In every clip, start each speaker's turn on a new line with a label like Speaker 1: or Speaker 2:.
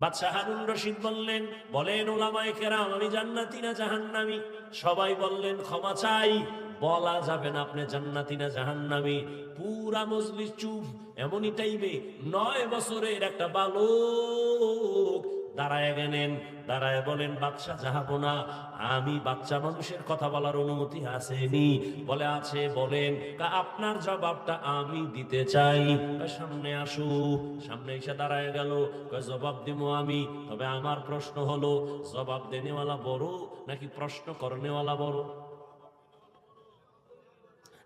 Speaker 1: বাদশাহ হারুন রশিদ বললেন, বলেন ওলামায় কেরাম, আমি জান্নাতি না জাহান্নামি? সবাই বললেন, ক্ষমা চাই, বলা যাবে না আপনি জান্নাতি না জাহান্নামি। পুরা মজলিস চুপ, এমনই টাইমে নয় বছরের একটা বালক দাঁড়ায় গেলেন, দাঁড়ায় বলেন বাচ্চা যাহাবো না। আমি বাচ্চা মানুষের কথা বলার অনুমতি আসেনি। বলে, আছে, বলেন। তা আপনার জবাবটা আমি দিতে চাই। সামনে আসু, সামনে এসে দাঁড়ায় গেল। জবাব দিব আমি? তবে আমার প্রশ্ন হলো, জবাব দেনেওয়ালা বড় নাকি প্রশ্ন করনেওয়ালা বড়?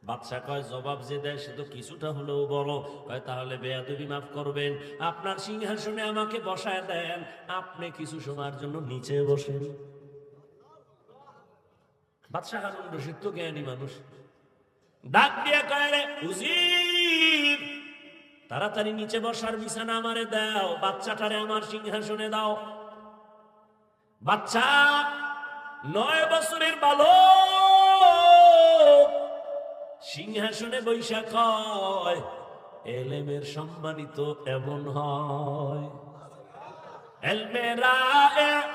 Speaker 1: বাচ্চা কয়, জবাব যে দেয় সে তো কিছুটা হলেও বড়। কয়, তাহলে বেয়াদবি মাফ করবেন। আপনার সিংহাসনে আমাকে বসায় দেন। আপনি কিছু সময়ের জন্য নিচে বসেন। বাদশাহ হারুন রশিদ তো জ্ঞানী মানুষ। ডাক দিয়ে কয় তাড়াতাড়ি নিচে বসার বিছানা আমারে দাও, বাচ্চাটারে আমার সিংহাসনে দাও। বাচ্চা, নয় বছরের বালক। সিংহাসনে বৈশাখ হয় এলেমের সম্মানিত এমন হয়। এলমেরা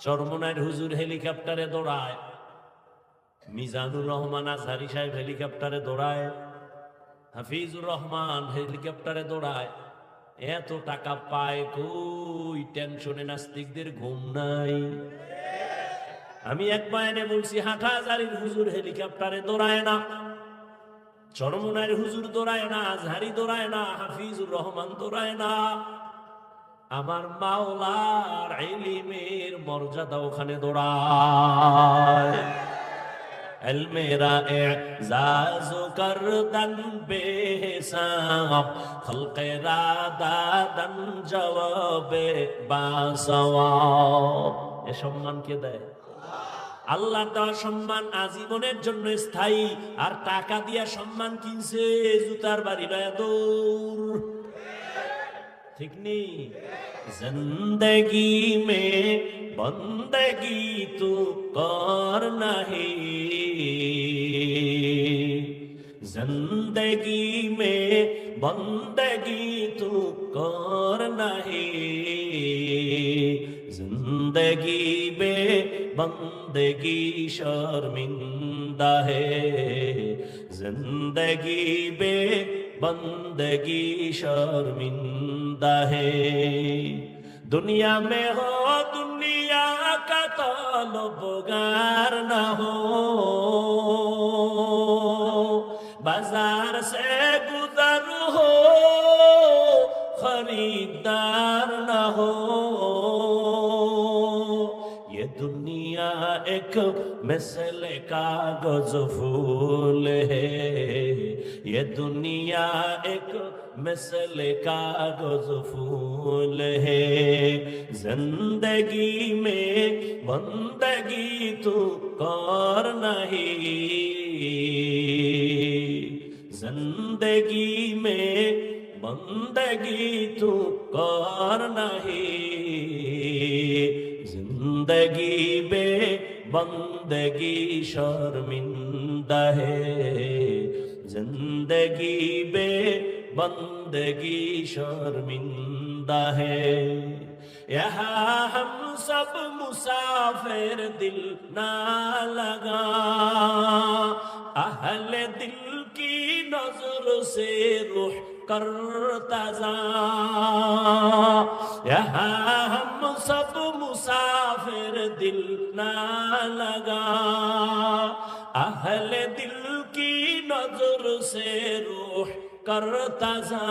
Speaker 1: চরমনার হুজুর হেলিকপ্টারে দৌড়ায়। মিজানুর রহমান আজহারি সাহেব হেলিকপ্টারে দৌড়ায়। হাফিজুর রহমান হেলিকপ্টারে দৌড়ায়। এত টাকা পায় কই? টেনশনে নাস্তিকদের ঘুম নাই। আমি এক বয়ানে বলছি হাটাজারির হুজুর হেলিকপ্টারে দৌড়ায় না। চরমনার হুজুর দৌড়ায় না, আজহারি দৌড়ায় না, হাফিজুর রহমান দৌড়ায় না। আমার মাওলার ইলিমের মর্যাদা ওখানে দৌড়ায় الميرا اعزاز کردن بے حساب خلق را دادن جواب বাসওয়াব এ সম্মান কে দেয় আল্লাহ দেওয়া সম্মান আজীবনের জন্য স্থায়ী আর টাকা দিয়া সম্মান কিনছে জুতার বাড়ি নয় দৌড় ঠিক নেই। জিন্দগি মে বন্দগি তু কর নাহি। জিন্দগি মে বন্দগি তু কর নাহি। জিন্দগি মে বন্দগি শর্মিন্দা হে। জিন্দগি মে বন্দগি শর্মিন্দা शर्मिंदा है दुनिया में हो दुनिया का तलबगार न हो बाजार से गुजर हो खरीदार न हो ایک مثل کاغذ پھول ہے۔ یہ دنیا ایک مثل کاغذ پھول ہے۔ زندگی میں بندگی تو کور نہیں۔ زندگی میں بندگی تو کور نہیں۔ زندگی بندگی شرمندہ ہے۔ زندگی بے بندگی شرمندہ ہے۔ یہاں ہم سب مسافر دل نہ لگا۔ اہل دل کی نظر سے روح से रुह करता जा यहाँ हम सब मुसाफिर दिल ना लगा अहल दिल की नजर से रूह करता जा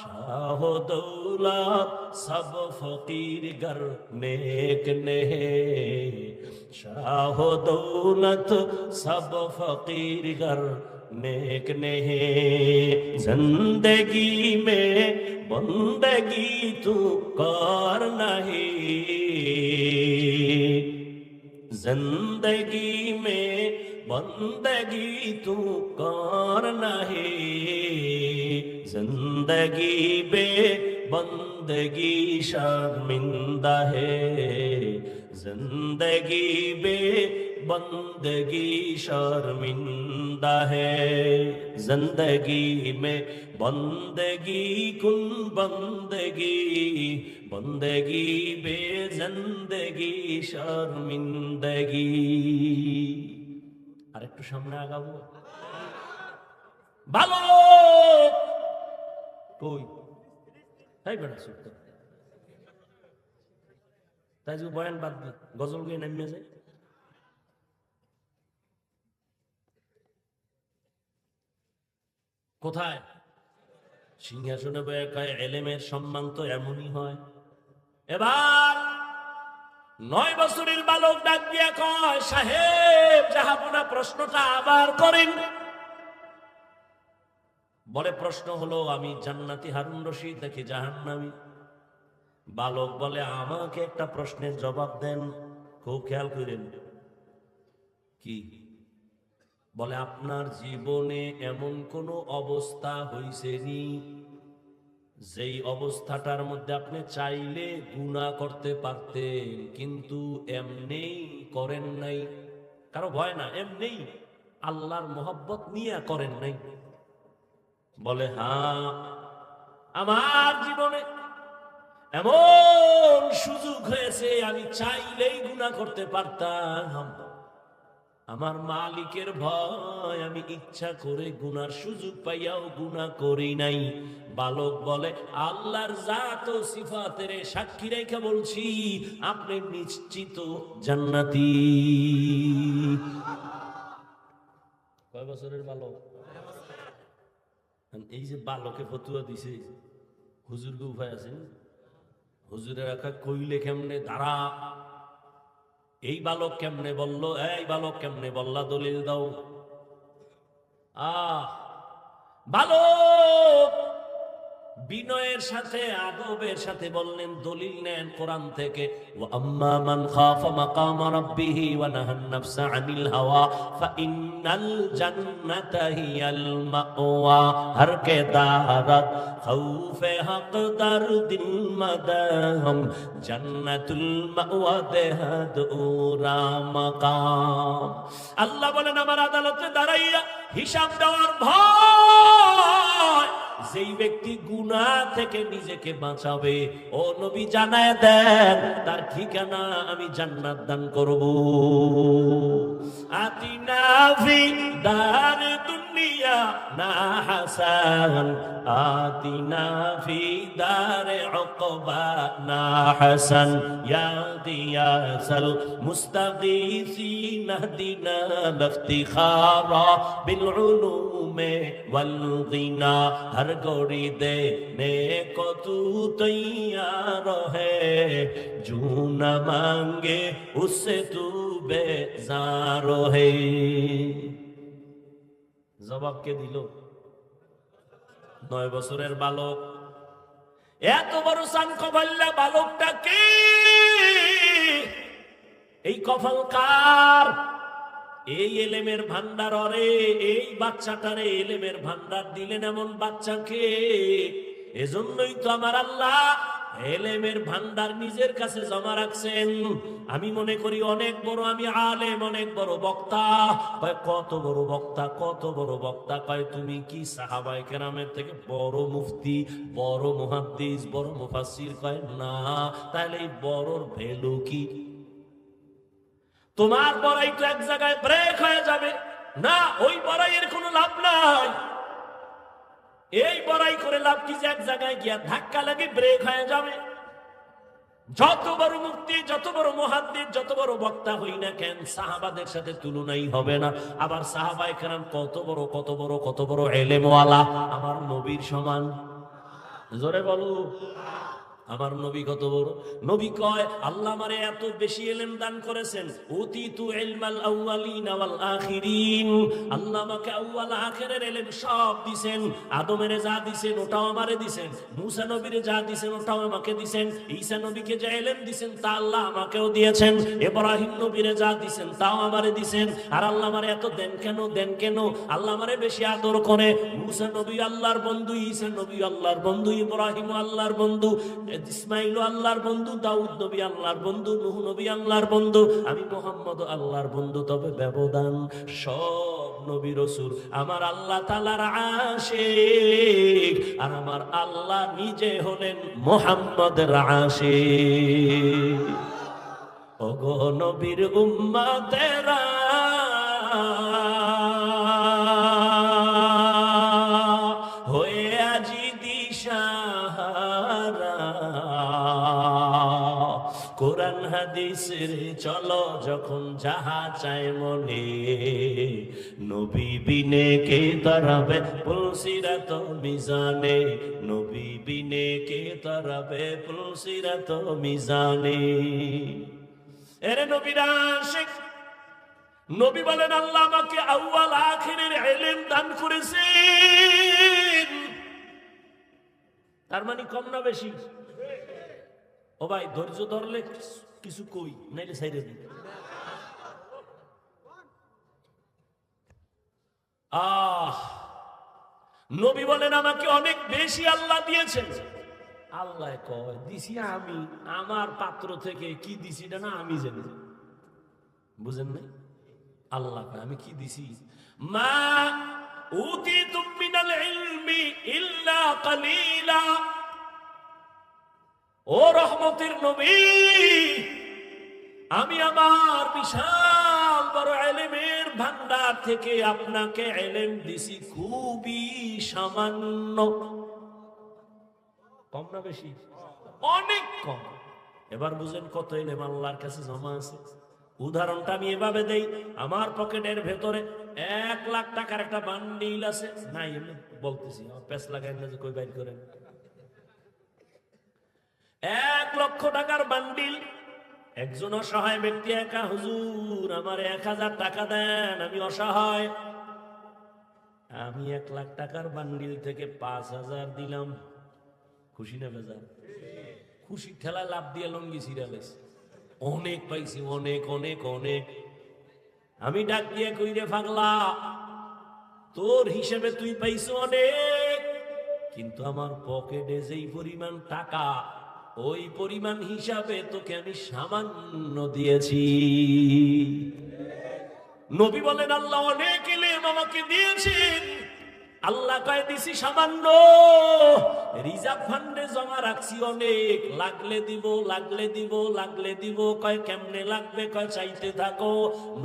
Speaker 1: शाह दौलत सब फकीर गर नेक ने शाह दौलत सब फकीर गर नेक नहीं जिंदगी में बंदगी तू कर नहीं जिंदगी में बंदगी तू कर नहीं जिंदगी बे बंदगी शर्मिंदा है जिंदगी बे بندگی شرمندہ ہے زندگی میں بندگی کن بندگی بندگی بے زندگی شرمندگی আর একটু সামনে আগাবো ভালো কই তাই বেড়া তাই বয়ান বাদ গজল গিয়ে নামিয়ে যায় কোথায়? সিংহাসনে বয়ে এলেমের সম্মান তো এমনই হয়। এবার নয় বছরের বালক ডাক দিয়া কয়, সাহেব জাহাপনা প্রশ্নটা আবার করেন। বলে, প্রশ্ন হলো, আমি জান্নাতি হারুন রশিদ নাকি জাহান্নামী? বালক বলে, আমাকে একটা প্রশ্নের জবাব দেন। খুব খেয়াল করেন। কি? বলে, আপনার জীবনে এমন কোন অবস্থা হইছেনি যেই অবস্থাটার মধ্যে আপনি চাইলে গুণা করতে পারতেন, কিন্তু এমনি করেন নাই? কারও ভয় না এমনি আল্লাহর মোহব্বত নিয়ে করেন নাই। বলে হ্যাঁ আমার জীবনে এমন সুযোগ হয়েছে, আমি চাইলেই গুণা করতে পারতাম। আমার মালিকের ভয়, আমি ইচ্ছা করে গুনার সুযোগ পাইয়াও গুণা করি নাই। বালক বলে, আল্লাহর জাত ও সিফাতের সাক্ষী রেখে বলছি, আপনি নিশ্চিত জান্নাতি। কয় বছরের বালক? এই যে বালকে ফতুয়া দিছে, হুজুরকে উপায় আছে? হুজুরের একা কইলে কেমনে দাঁড়া? এই বালক কেমনে বলল এই বালক কেমনে বললা দলিল দাও। আহ বালক! বিনয়ের সাথে, আদবের সাথে বললেন, দলিল নেন কোরআন থেকে। ওয়া আম্মা মান খাফা মাকাম রাব্বিহি ওয়া নাহান নাফসা আনিল হাওয়া ফাইন্নাল জান্নাতা হিয়াল মাওয়া। কে দারাত খাউফে হক দার দিল মাদাম জান্নাতুল মাওয়া দেহাদ উরা মাকাম। আল্লাহ বলেন, আমার আদালতে দাঁড়াইয়া হিসাব দেওয়ার ভয় যেই ব্যক্তি গুনা থেকে নিজেকে বাঁচাবে, ও নবী জানায় দেন, তার ঠিকানা আমি জান্নাত দান করব। ফি দার দুনিয়া نا حسان آتنا في دار عقبا نا حسن يا غياث المستغيثين اهدنا لافتخارا بالعلوم والغنى ہر گوڑی دینے کو تو تیار ہے، جو نہ مانگے اس سے تو زارو ہے۔ জবাব কে দিল। নয় বছরের বালক। এত বড় সান কপাল্লা বালকটা কে? এই কপাল কার? এই এলেমের ভান্ডার অরে, এই বাচ্চাটারে এলেমের ভান্ডার দিলেন এমন বাচ্চাকে। এজন্যই তো আমার আল্লাহ এলেমের ভান্ডার নিজের কাছে জমা রাখছেন। আমি মনে করি অনেক বড়, আমি আলেম, অনেক বড় বক্তা। কত বড় বক্তা, কত বড় বক্তা। কয়, তুমি কি সাহাবাই কেরামের থেকে বড় মুফতি, বড় মুহাদ্দিস, বড় মুফাসির কয়, না। তাহলে এই বড়র ভ্যালু কি? তোমার বড়াই তো এক জায়গায় ব্রেক হয়ে যাবে। না, ওই বড়াইয়ের কোনো লাভ নাই। এই বড়াই করে লাভ কি যে এক জায়গায় গিয়া ধাক্কা লাগে ব্রেক হয়ে যাবে? যত বড় মুক্তি, যত বড় মহাদ্দির যত বড় বক্তা হই না কেন, সাহাবাদের সাথে তুলনাই হবে না। আবার সাহাবাই কেরাম কত বড় কত বড় কত বড় এলেমওয়ালা আমার নবীর সমান। জোরে বলো। আমার নবী কত বড়? নবী কয়, আল্লাহ আমারে এত বেশি এলেম দান করেছেন। আল্লাহ এলেম সব আদমের যা দিবেন ওটাও আমারে মুসা নবীরে যা ওটাও আমাকে ঈসা নবীকে যে এলেম তা আল্লাহ আমাকেও দিয়েছেন। নবীরে যা তাও আমারে দিবেন আর আল্লাহ এত দেন কেন দেন কেন? আল্লাহ আমারে বেশি আদর করে। মুসা নবী আল্লাহর বন্ধু, ঈসা নবী আল্লাহর বন্ধু, ইব্রাহিম আল্লাহর বন্ধু। ইসমাইল আল্লাহর বন্ধু, দাউদ নবী আল্লাহর বন্ধু, নুহ নবী আল্লাহর বন্ধু, আমি মোহাম্মদ আল্লাহর বন্ধু, তবে ব্যবধান সব নবী রসুল। আমার আল্লাহ তালার আশিক, আর আমার আল্লাহ নিজে হলেন মোহাম্মদের আশিক। ওগো নবীর উম্মাতেরা হাদিসের চলো যখন যাহা চায় মনে। নবী বিনে কে তারাবে? পুলসিরাত মিজানে। নবী বিনে কে তারাবে? পুলসিরাত মিজানে। এরে নবীরা শেখ নবী বলেন, আল্লাহ আমাকে আউয়াল আখিরের ইলম দান করেছেন। তার মানে কম না বেশি? ও ভাই, ধৈর্য ধরলে কিছু কই নাইলে সাইরে দিই আহ নবী বলেন আমাকে অনেক বেশি আল্লাহ দিয়েছেন আল্লাহ কয় দিছি আমি আমার পাত্র থেকে কি দিছি না আমি জানি বুঝেন নাই আল্লাহ কয় আমি কি দিছি মা উতিতুম মিনাল ইলমি ইল্লা কালিলা ও রহমতের নবী আমি আমার বিশাল বড় এলেমের ভান্ডার থেকে আপনাকে এলেম দিছি খুবই সামান্য। কম না বেশি? অনেক কম। এবার বুঝেন কত এলেম আল্লাহর কাছে জমা আছে। উদাহরণটা আমি এভাবে দেই, আমার পকেটের ভেতরে এক লাখ টাকার একটা বান্ডিল আছে। নাই, এমনি বলতেছি পেস লাগাই না যে কই বাইর করেন। এক লক্ষ টাকার বান্ডিল একজন অসহায় ব্যক্তি একা, হুজুর, আমার এক হাজার টাকা দেন, আমি অসহায়। আমি এক লাখ টাকার বান্ডিল থেকে পাঁচ হাজার দিলাম। খুশি না বেজার? খুশি ঠেলা লাভ দিয়ে লঙ্গি সিরিয়ালেস অনেক পাইছি, অনেক অনেক অনেক। আমি ডাক দিয়ে কইরে ফাগলা তোর হিসেবে তুই পাইছো অনেক। কিন্তু আমার পকেটে যেই পরিমাণ টাকা ওই পরিমাণ হিসাবে তোকে আমি সামান্য দিয়েছি। নবী বলেন আল্লাহ অনেক আমাকে দিয়েছেন। আল্লাহ কয়, দিছি সামান্য। রিজার্ভ ফান্ডে জমা রাখছি অনেক। লাগলে দিব লাগলে দিব লাগলে দিব। কয়, কেমনে লাগবে? কয়, চাইতে থাকো।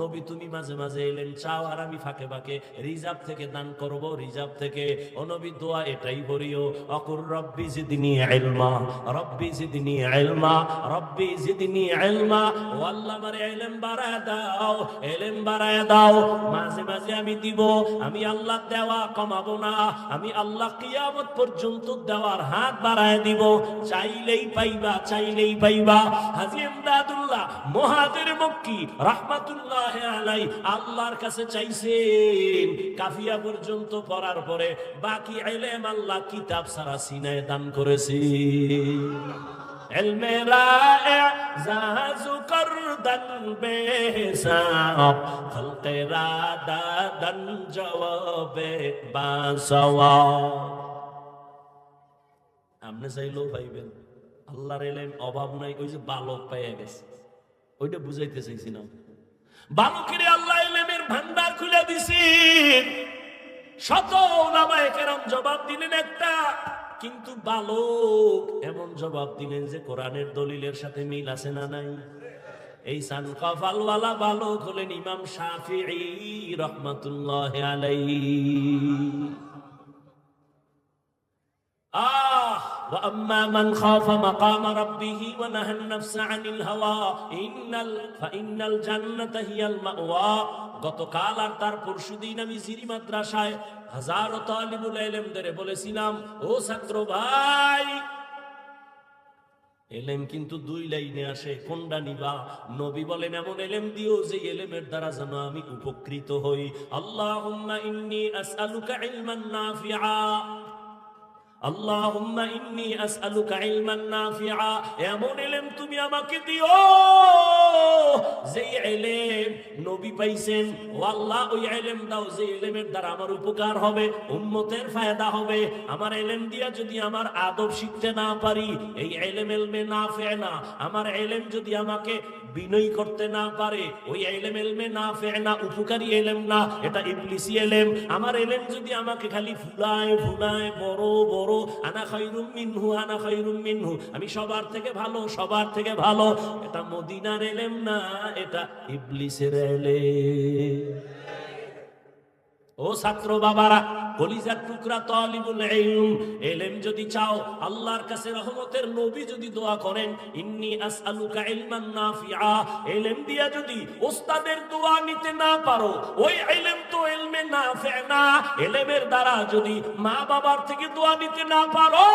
Speaker 1: নবী তুমি মাঝে মাঝে এলেন, চাও আর আমি ফাঁকে ফাঁকে রিজার্ভ থেকে দান করব, রিজার্ভ থেকে। ও নবী, দোয়া এটাই করিও অকুর রব্বি জিদিনি ইলমা, রব্বি জিদিনি ইলমা, রব্বি জিদিনি ইলমা। ও আল্লাহ, আমারে ইলম বাড়ায় দাও, ইলম বাড়ায় দাও। মাঝে মাঝে আমি দিব, আমি আল্লাহ দেওয়া কমাবো। না। আমি আল্লাহ কিয়ামত পর্যন্ত দেওয়ার হাত বাড়ায় দিব। চাইলেই পাইবা চাইলেই পাইবা। হাজি এমদাদুল্লাহ মহাদের মক্কি, রাহমাতুল্লাহ আলাই আল্লাহর কাছে চাইছেন। কাফিয়া পর্যন্ত পড়ার পরে বাকি এলেম আল্লাহ কিতাব সারা সিনায় দান করেছে علم رائع زاز کردن بے حساب خلق را دادن جواب باسوا আপনি চাইলেও পাইবেন আল্লাহর এলেম অভাব নাই ওই যে বালক পাইয়া গেছে ওইটা বুঝাইতে চাইছিলাম বালকের আল্লাহ এলেমের ভান্ডার খুলে দিছি শত ওলামায়ে কেরাম জবাব দিলেন একটা কিন্তু বালক এমন জবাব দিলেন যে কোরআনের দলিলের সাথে মিল আছে না নাই? এই সান কফালওয়ালা বালক হলেন ইমাম শাফিঈ রহমাতুল্লাহ আলাইহি। آه وأما من خاف مقام ربه ونهى النفس عن الهوى إن ال... فإن الجنة هي المأوى গতকাল আর তার পরশুদিন আমি জিরি মাদ্রাসায় হাজারো তালিবুল এলেমদের বলেছিলাম ও ছাত্র ভাই এলেম কিন্তু দুই লাইনে আসে কোনটা নিবা নবী বলেন এমন এলেম দিও যে এলেমের দ্বারা যেন আমি উপকৃত হই আল্লাহুম্মা ইন্নী আসআলুকা ইলমান নাফিআ আল্লাহুম্মা ইন্নী আসআলুকা ইলমান নাফিআ। এমন এলেম তুমি আমাকে দিও। যে এলেম নবী পাইছেন ও আল্লাহ ওই এলেম দাও। যে এলেমের দ্বারা আমার উপকার হবে, উম্মতের ফায়দা হবে। আমার এলেম দিয়া যদি আমার আদব শিখতে না পারি, এই এলেম এলমে না ফে না। আমার এলেম যদি আমাকে বিনয় করতে না পারে, ওই এলেম এলমে না ফে না, উপকারী এলেম না, এটা ইবলিসি এলেম। আমার এলেম যদি আমাকে খালি ফুলায় ফুলায় বড় বড়, আনা খাইরুম মিনহু, আনা খাইরুম মিনহু, আমি সবার থেকে ভালো, সবার থেকে ভালো, এটা মদিনার এলেম না, এটা ইবলিসের এলেম। ও ছাত্র বাবারা টুকরা তালিবুল ইলম। এলেম যদি চাও, আল্লাহর কাছে রহমতের নবী যদি দোয়া করেন, ইন্নি আসআলুকা ইলমান নাফিআ। এলেম দিয়া যদি ওস্তাদের দোয়া নিতে না পারো, ওই এলেম তো ইলমে না। এলেমের দ্বারা যদি মা বাবার থেকে দোয়া নিতে না পারো,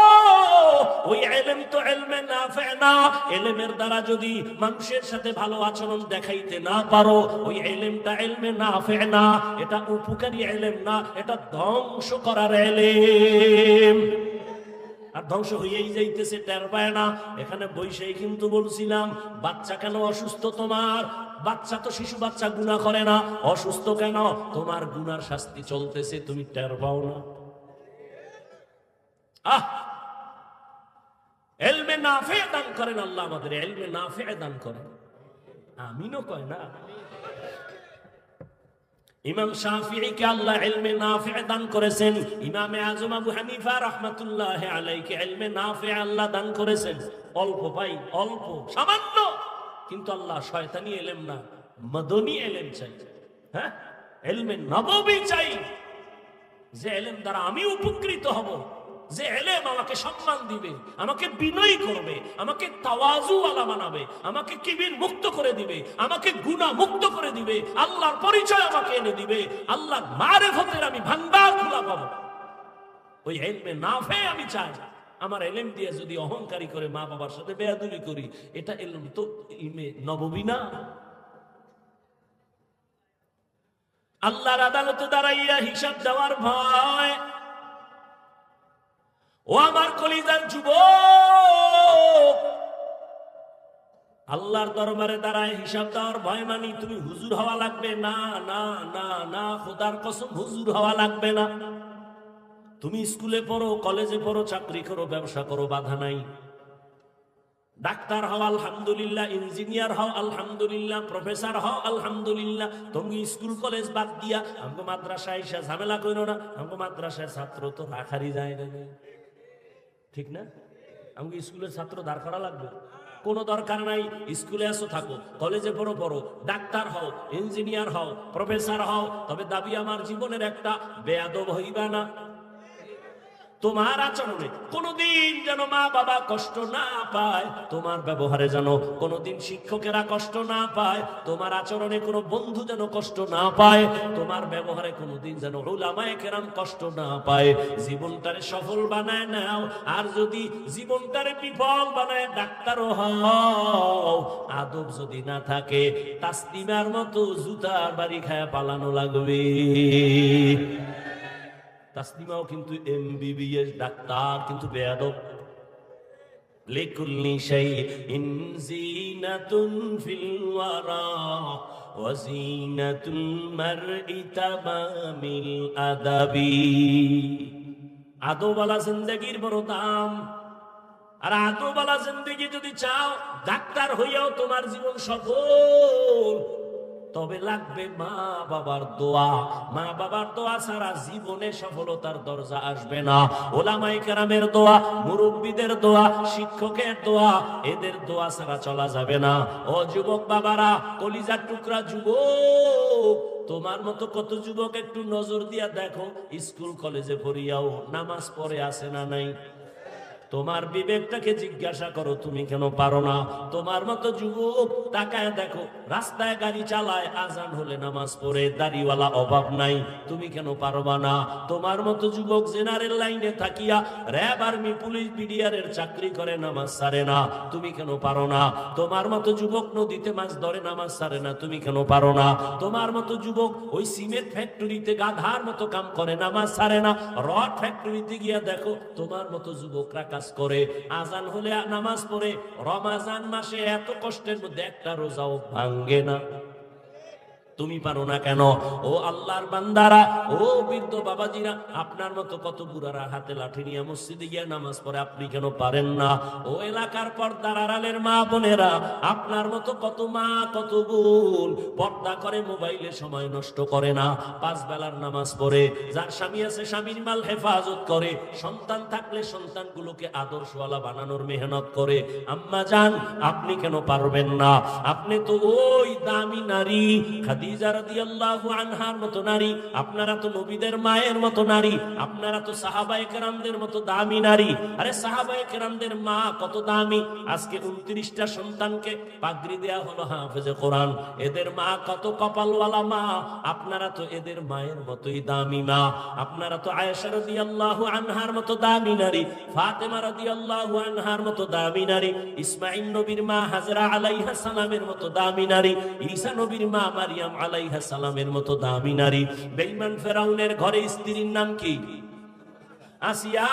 Speaker 1: ওই এলেম তো ইলমে নাফি না। এলেমের দ্বারা যদি মানুষের সাথে ভালো আচরণ দেখাইতে না পারো, ওই এলেমটা ইলমে না। এটা উপকারী এলেম না, এটা ধ্বংস করার এলেম। আর ধ্বংস হইয়াই যাইতেছে, টের পায় না। এখানে বৈশাই কিন্তু বলছিলাম, বাচ্চা কেন অসুস্থ তোমার? বাচ্চা তো শিশু বাচ্চা গুণা করে না। অসুস্থ কেন? তোমার গুনার শাস্তি চলতেছে, তুমি টের পাও না। আহ! এলমে না নাফে দান করেন আল্লাহ আমাদের, এলমে নাফে দান করেন। আমিনও কয় না? ইমাম শাফিকে আল্লাহ ইলমে ফে দান করেছেন, ইমামে আজম আবু হানিফা রাহমাতুল্লাহ আলাইকে ইলমে ফে আল্লাহ দান করেছেন। অল্প ভাই, অল্প, সামান্য। কিন্তু আল্লাহ শয়তানি এলেম না, মদনী এলেম চাই। হ্যাঁ? এলমে নববী চাই। যে এলেম দ্বারা আমি উপকৃত হব। যে এলেম আমাকে সম্মান দিবে, আমাকে বিনয়ী করবে, আমাকে তাওয়াজু আলা বানাবে আমাকে মুক্ত করে দিবে, আমাকে গুনাহ মুক্ত করে দিবে, আল্লাহর পরিচয় আমাকে এনে দিবে আল্লাহ মারেফতের আমি খোলা পাবো। ওই এলমে নাফে আমি চাই, আমার এলেম দিয়ে যদি অহংকারী করে মা বাবার সাথে বেয়াদুলি করি, এটা এলম তো ইমে নববী না। আল্লাহর আদালতে দাঁড়াইয়া হিসাব দেওয়ার ভয় ও আমার কলিজার যুব আল্লাহর দরবারে দাঁড়ায় হিসাব দেওয়ার ভয় মানি, তুমি হুজুর হওয়া লাগবে না না না না, খোদার কসম হুজুর হওয়া লাগবে না। তুমি স্কুলে পড়ো, কলেজে পড়ো, চাকরি করো, ব্যবসা করো, বাধা নাই। ডাক্তার হও, আলহামদুলিল্লাহ, ইঞ্জিনিয়ার হও, আলহামদুলিল্লাহ, প্রফেসর হও, আলহামদুলিল্লাহ। তুমি স্কুল, কলেজ বাদ দিয়া আমাকে মাদ্রাসায় এসে ঝামেলা করো না, আমাকে মাদ্রাসায় ছাত্র তো রাখারই যায় না। ঠিক না? আমাকে স্কুলের ছাত্র দাঁড় করা লাগবে। কোনো দরকার নাই, স্কুলে আসো, থাকো। কলেজে পড়ো পড়ো। ডাক্তার হও, ইঞ্জিনিয়ার হও, প্রফেসর হও, তবে দাবি আমার জীবনের একটা, বেয়াদব হইবা না। তোমার আচরণে কোনোদিন যেন মা বাবা কষ্ট না পায়, তোমার ব্যবহারে যেন কোনোদিন শিক্ষকেরা কষ্ট না পায়, তোমার আচরণে কোনো বন্ধু যেন কষ্ট না পায়, তোমার ব্যবহারে কোনোদিন যেন ওলামায়ে কেরাম কষ্ট না পায়। জীবনটারে সফল বানায় নাও, আর যদি জীবনটারে বিফল বানায় ডাক্তারও হও। আদব যদি না থাকে, তাসলিমার মতো জুতার বাড়ি খায় পালানো লাগবে। তাসলিমাও কিন্তু এমবিবিএস ডাক্তার, কিন্তু বেয়াদব। লিকুল্লি শাইইন জিনাতুন ফিল ওয়ারা ওয়াজিনাতুল মারই তামামিল আদাবি। আদবালা জিন্দেগির বড় দাম। আর আদবালা জিন্দেগি যদি চাও, ডাক্তার হইয়াও তোমার জীবন সফল। তবে লাগবে মা বাবার দোয়া। মা বাবার দোয়া ছাড়া জীবনে সফলতার দরজা আসবে না। ওলামাই কেরামের দোয়া, মুরব্বীদের দোয়া, শিক্ষকের দোয়া, এদের দোয়া ছাড়া চলা যাবে না। ও যুবক বাবারা, কলিজার টুকরা যুবক, তোমার মতো কত যুবক একটু নজর দিয়া দেখো, স্কুল, কলেজে পড়িয়াও নামাজ পড়ে আসে না নাই? তোমার বিবেকটাকে জিজ্ঞাসা করো, তুমি কেন পারো না? তোমার মতো যুবক তাকায় দেখো, রাস্তায় গাড়ি চালায়, আজান হলে নামাজ পড়ে, দাড়িওয়ালা অভাব নাই, তুমি কেন পারবা না? তোমার মতো যুবক জেনারেল লাইনে থাকিয়া, র্যাব, আর্মি, পুলিশ বিডিআরের চাকরি করে, নামাজ সারে না। তুমি কেন পারো না? তোমার মতো যুবক নদীতে মাছ ধরে, নামাজ সারে না, তুমি কেন পারো না? তোমার মতো যুবক ওই সিমেন্ট ফ্যাক্টরিতে গাধার মতো কাম করে, নামাজ সারে না। রড ফ্যাক্টরিতে গিয়া দেখো, তোমার মতো যুবকরা কাজ করে, আজান হলে নামাজ পড়ে, রমাজান মাসে এত কষ্টের মধ্যে একটা রোজাও ভাঙ্গে না। তুমি পারো না কেন? ও আল্লাহর বান্দারা, ও বৃদ্ধ বাবাজিরা, আপনার মতো কত বুড়ারা হাতে লাঠি নিয়ে মসজিদে গিয়ে নামাজ পড়ে, আপনি কেন পারেন না? ও এলাকার পর্দার আড়ালের মা বোনেরা, আপনার মতো কত মা, কত বোন, পর্দা করে মোবাইলে সময় নষ্ট করে না, পাঁচ বেলার নামাজ পড়ে, যার স্বামী আছে স্বামীর মাল হেফাজত করে, সন্তান থাকলে সন্তানগুলোকে আদর্শওয়ালা বানানোর মেহনত করে। আম্মা যান, আপনি কেন পারবেন না? আপনি তো ওই দামি নারী খাদিজা রাদিয়াল্লাহু আনহার মতো নারী, আপনারা তো নবীদের মায়ের মতো নারী, আপনারা তো সাহাবায়ে কেরামদের মতো দামি নারী। আরে সাহাবায়ে কেরামদের মা কত দামি? আজকে 29টা সন্তানকে পাগড়ি দেয়া হলো হাফেজে কোরআন। এদের মা কত কপালওয়ালা মা? আপনারা তো এদের মায়ের মতোই দামি মা। আপনারা তো আয়েশা রাদিয়াল্লাহু আনহার মতো দামি নারী, ফাতেমা রাদিয়াল্লাহু আনহার মতো দামি নারী, ইসমাঈল নবীর মা হাজরা আলাইহা সালামের মতো দামি নারী, ঈসা নবীর মা মারিয়াম আলাইহা সালামের মতো দামি নারী। বেঈমান ফেরাউনের ঘরে স্ত্রীর নাম কি? আসিয়া,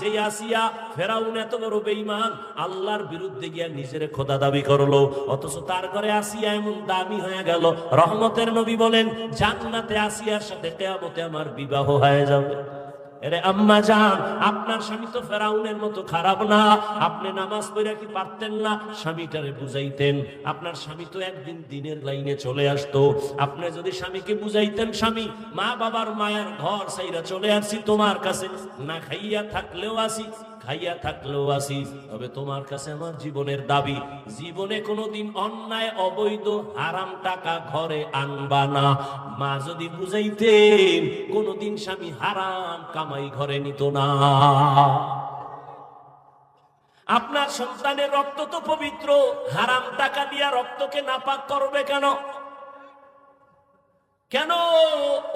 Speaker 1: যে আসিয়া ফেরাউন এত বড় বেঈমান, আল্লাহর বিরুদ্ধে গিয়া নিজের খোদা দাবি করল। অথচ তার ঘরে আসিয়া এমন দামি হয়ে গেল। রহমতের নবী বলেন, জান্নাতে আসিয়ার সাথে কেয়ামতে আমার বিবাহ হয়ে যাবে। এরে আম্মা যান, আপনার স্বামী তো ফেরাউনের মতো খারাপ না। আপনি নামাজ পড়া কি পারতেন না? স্বামীটারে বুঝাইতেন, আপনার স্বামী তো একদিন দিনের লাইনে চলে আসতো। আপনি যদি স্বামীকে বুঝাইতেন, স্বামী মা বাবার মায়ের ঘর সাইরা চলে আসছি, তোমার কাছে না খাইয়া থাকলেও আসি। খাইয়া থাকলেও আসি তবে তোমার কাছে আমার জীবনের দাবি, জীবনে কোনোদিন অন্যায়, অবৈধ, হারাম টাকা ঘরে আনবা না। মা যদি বুঝাইতেন, কোনোদিন স্বামী হারাম কামাই ঘরে নিত না। আপনার সন্তানের রক্ত তো পবিত্র, হারাম টাকা দিয়া রক্তকে নাপাক করবে কেন? কেন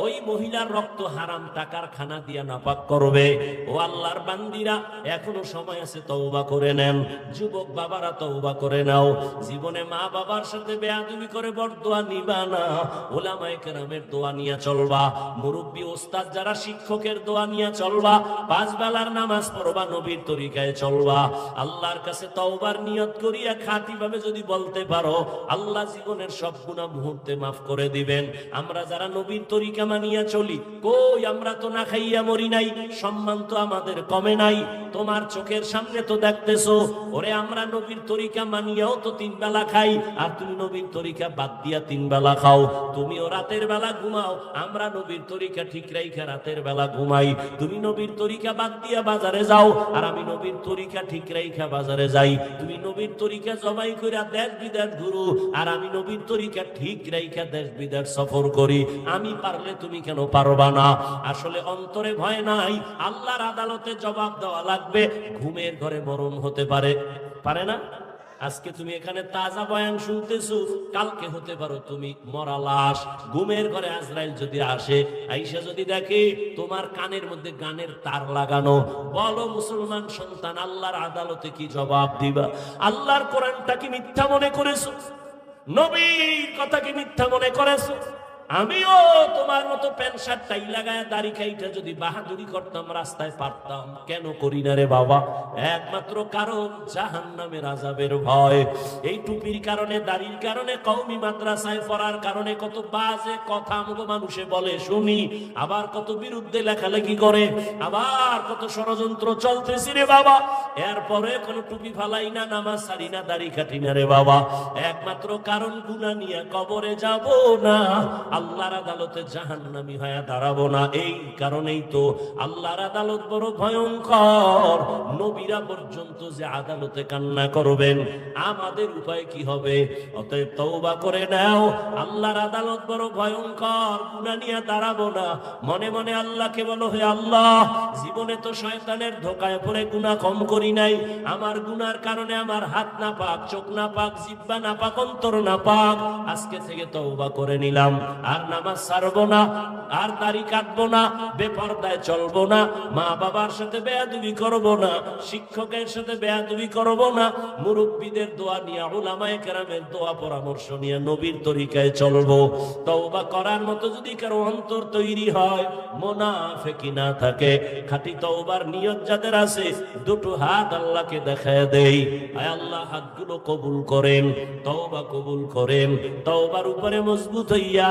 Speaker 1: ওই মহিলার রক্ত হারাম টাকার খানা দিয়া নাপাক করবে? ও আল্লাহর বান্দিরা, এখনও সময় আছে তওবা করে নেন। যুবক বাবারা তওবা করে নাও। জীবনে মা বাবার সাথে বেয়াদবি করে বরদোয়া নিবা না। ওলামায়ে কেরামের দোয়া নিয়ে চলবা। মুরব্বী ওস্তাদ যারা শিক্ষকের দোয়া নিয়ে চলবা, পাঁচ বেলার নামাজ পড়বা, নবীর তরিকায় চলবা। আল্লাহর কাছে তওবার নিয়ত করিয়া খাঁটিভাবে যদি বলতে পারো, আল্লাহ জীবনের সব গুণা মুহূর্তে মাফ করে দিবেন। আমরা যারা নবীর তরিকা মানিয়া চলি, কই আমরা তো না খাইয়া মরি নাই, সম্মান তো আমাদের কমে নাই, তোমার চোখের সামনে তো দেখতেছো, ওরে আমরা নবীর তরিকা মানিয়াও তো তিন বেলা খাই, আর তুমি নবীর তরিকা বাদ দিয়া তিন বেলা খাও, তুমিও রাতের বেলা ঘুমাও, আমরা নবীর তরিকা ঠিক রাইখা রাতের বেলা ঘুমাই, তুমি নবীর তরিকা বাদ দিয়া বাজারে যাও, আর আমি নবীর তরিকা ঠিক রাইখা বাজারে যাই, তুমি নবীর তরিকা জবাই কইরা দেশ বিদেশ ঘুরু, আর আমি নবীর তরিকা ঠিক রাইখা দেশ বিদেশ সফর করি। আমি পারলে তুমি কেন পারবা না? আসলে অন্তরে ভয় নাই, আল্লাহর আদালতে জবাব দেওয়া লাগবে, ঘুমের ঘরে মরণ হতে পারে। পারে না? আজকে তুমি এখানে তাজা বয়ান শুনতেছো, কালকে হতে পারো তুমি মরা লাশ। ঘুমের ঘরে আজরাইল যদি আসে, আইসা যদি দেখে তোমার কানের মধ্যে গানের তার লাগানো, বলো মুসলমান সন্তান, আল্লাহর আদালতে কি জবাব দিবা? আল্লাহর কোরআনটা কি মিথ্যা মনে করেছ? নবীর কথা কি মিথ্যা মনে করেছ? আমিও তোমার মতো প্যান্ট শার্ট টাই লাগায় দাড়ি খাইটা যদি বাহাদুরি করতাম, রাস্তায় পারতাম। কেন করি না রে বাবা? একমাত্র কারণ জাহান নামের আজাবের ভয়। এই টুপির কারণে, দাড়ির কারণে কৌমি মাদ্রাসায় পড়ার কারণে কত বাজে কথা আমাকে মানুষে বলে, শুনি, আবার কত বিরুদ্ধে লেখালেখি করে, আবার কত ষড়যন্ত্র চলতেছি রে বাবা। এরপরে কোনো টুপি ফালাই না, নামাজ সারি না, দাড়ি কাটি না রে বাবা। একমাত্র কারণ গুনা নিয়ে কবরে যাব না। আল্লাহর আদালতে জাহান্নামি হয়ে দাঁড়াবো না। এই কারণেই তো আল্লাহর আদালত বড় ভয়ঙ্কর। নবীরা পর্যন্ত যে আদালতে কান্না করবেন, আমাদের উপায় কি হবে? অতএব তওবা করে নাও। আল্লাহর আদালত বড় ভয়ঙ্কর, গুনাহ নিয়ে দাঁড়াবো না। মনে মনে আল্লাহকে বলো, হে আল্লাহ, জীবনে তো শয়তানের ধোকায় পড়ে গুনাহ কম করি নাই। আমার গুনার কারণে আমার হাত না পাক চোখ না পাক জিব্বা না পাক অন্তর না পাক আজকে থেকে তওবা করে নিলাম। আর নামাজ ছাড়বো না, আর দাড়ি কাটবো না, বেপরদায় চলবো না, মা বাবার সাথে বেয়াদুবি করব না, শিক্ষকের সাথে বেয়াদুবি করব না, মুরব্বীদের দোয়া নিয়ে, উলামায়ে কেরামের দোয়া পরামর্শ নিয়ে নবীর তরিকায় চলবো। তওবা করার মতো যদি কারও অন্তর তৈরি হয়, মোনাফেকি না থাকে, খাঁটি তওবার নিয়ত যাদের আছে, দুটো হাত আল্লাহকে দেখায় দেই। আয় আল্লাহ, হাতগুলো কবুল করেন, তওবা কবুল করেন, তওবার উপরে মজবুত হইয়া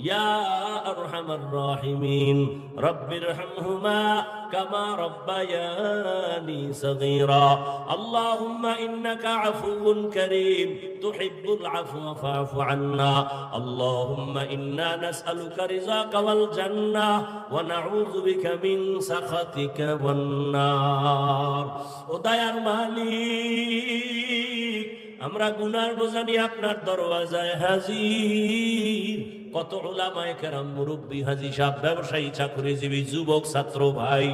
Speaker 1: يا أرحم الراحمين رب ارحمهما كما ربياني صغيرا اللهم إنك عفو كريم تحب العفو فاعف عنا اللهم إنا نسألك رزاك والجنة ونعوذ بك من سخطك والنار ودير মালিক আমরা গুনার বোঝা নিয়ে আপনার দরওয়াজায় হাজির কত ওলামায় কেরাম মুরব্বী, হাজি সাহেব, ব্যবসায়ী, চাকরিজীবী, যুবক, ছাত্র ভাই,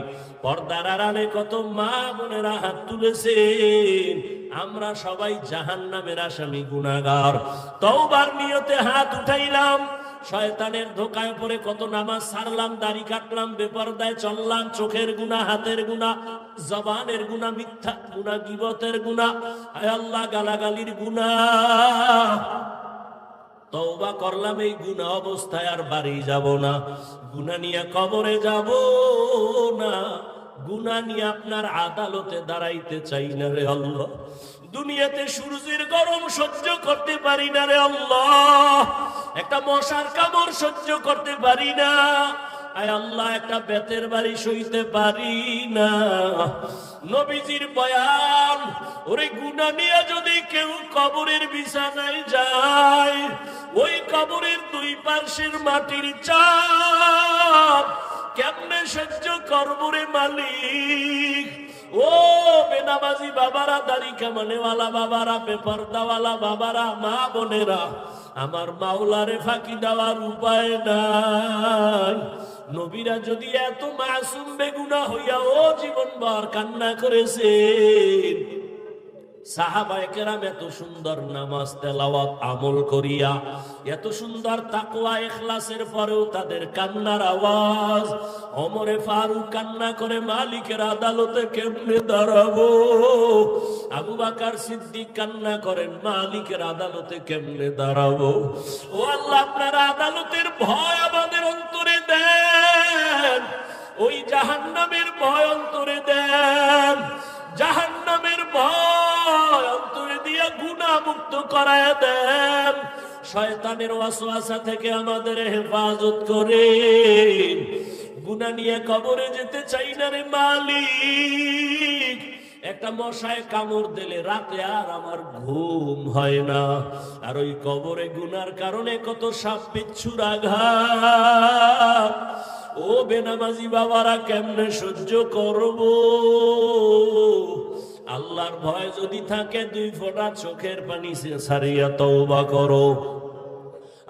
Speaker 1: পর্দার আড়ালে কত মা বোনেরা হাত তুলেছেন। আমরা সবাই জাহান নামের আসামি গুনাগার তওবার নিয়তে হাত উঠাইলাম, শয়তানের ধোকায় পড়ে কত নামাজ সারলাম, দাড়ি কাটলাম, বেপরদায় চললাম, চোখের গুণা হাতের গুণা জবানের গুণা মিথ্যা গুণা গিবতের গুণা আয় আল্লাহ, গালাগালির গুণা তওবা করলাম, এই গুনা অবস্থায় আর বাড়ি যাব না। গুণা নিয়ে কবরে যাব না। গুণা নিয়ে আপনার আদালতে দাঁড়াইতে চাই না রে আল্লাহ। দুনিয়াতে সূর্যের গরম সহ্য করতে পারি না রে আল্লাহ। একটা মশার কামড় সহ্য করতে পারি না। আয় আল্লাহ, একটা বেতের বাড়ি সইতে পারি না। নবীজির বয়ান, ওরে গুনা নিয়ে যদি কেউ কবরের বিছানায় যায়, ওই কবরের দুই পার্শ্বের মাটির চাপ কেমনে সহ্য করবরে মালিক? ও বেনামাজি বাবারা, দাড়ি কামানেওয়ালা বাবারা বেপরদাওয়ালা বাবারা, মা বোনেরা আমার মাওলারে ফাঁকি দেওয়ার উপায় নাই। নবীরা যদি এত মাসুম বেগুনা হইয়া ও জীবন ভর কান্না করেছে সাহাবায় কেরাম এত সুন্দর নামাজ তেলাওয়াত আমল করিয়া এত সুন্দর তাকওয়া ইখলাসের পরেও তাদের কান্নার আওয়াজ। ওমরে ফারুক কান্না করে মালিকের আদালতে কেমনে দাঁড়াবো? আবু বাকার সিদ্দিক কান্না করেন, মালিকের আদালতে কেমনে দাঁড়াবো? ও আল্লাহ, আপনার আদালতের ভয় আমাদের অন্তরে দেন। ওই জাহান্নামের ভয় অন্তরে দেন। জাহান্নামের ভয় অন্তরে দিয়ে গুণা মুক্ত করায় দেন। শয়তানের ওয়াসওয়াসা থেকে আমাদের হেফাজত করে। গুণা নিয়ে কবরে যেতে চাই না রে মালিক। একটা মশায় কামড় দিলে রাতে আর আমার ঘুম হয় না। আর ওই কবরে গুনার কারণে কত সাপ বিচ্ছুর আঘাত। ও বেনামাজি বাবারা, কেমনে সহ্য করব? আল্লাহর ভয় যদি থাকে, দুই ফোঁটা চোখের পানি সারিয়া তওবা করো।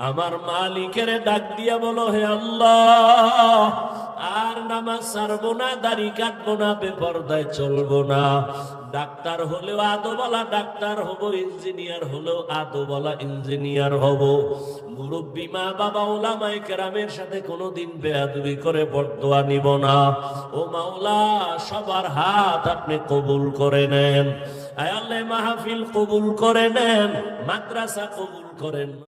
Speaker 1: আমার মালিকের ডাক দিয়া বলো, হে আল্লাহ, আর নামাজ সারবো না, দাড়ি কাটবো না, বেপরদায় চলবো না। ডাক্তার হলেও আদো বলা ডাক্তার হব, ইঞ্জিনিয়ার হলেও আদো বলা ইঞ্জিনিয়ার হব। মুরব্বী মা বাবা ওলামাই কেরামের সাথে কোনোদিন বেয়াদবি করে বর্দোয়া নিব না। ও মাওলা, সবার হাত আপনি কবুল করে নেন। আয়াল্লাহ মাহফিল কবুল করে নেন, মাদ্রাসা কবুল করেন